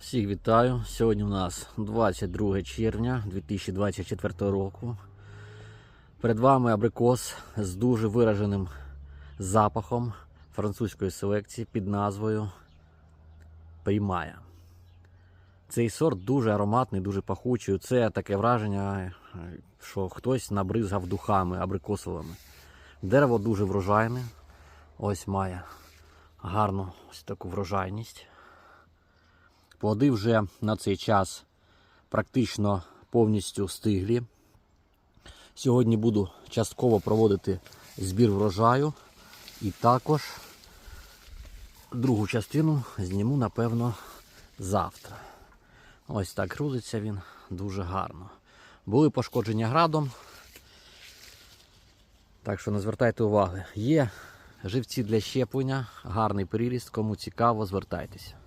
Всіх вітаю. Сьогодні у нас 22 червня 2024 року. Перед вами абрикос з дуже вираженим запахом французької селекції під назвою Приймая. Цей сорт дуже ароматний, дуже пахучий. Це таке враження, що хтось набризгав духами абрикосовими. Дерево дуже врожайне. Ось має гарну ось таку врожайність. Плоди вже на цей час практично повністю стиглі. Сьогодні буду частково проводити збір врожаю і також другу частину зніму, напевно, завтра. Ось так грузиться він дуже гарно. Були пошкодження градом. Так що не звертайте уваги. Є живці для щеплення, гарний приріст. Кому цікаво, звертайтеся.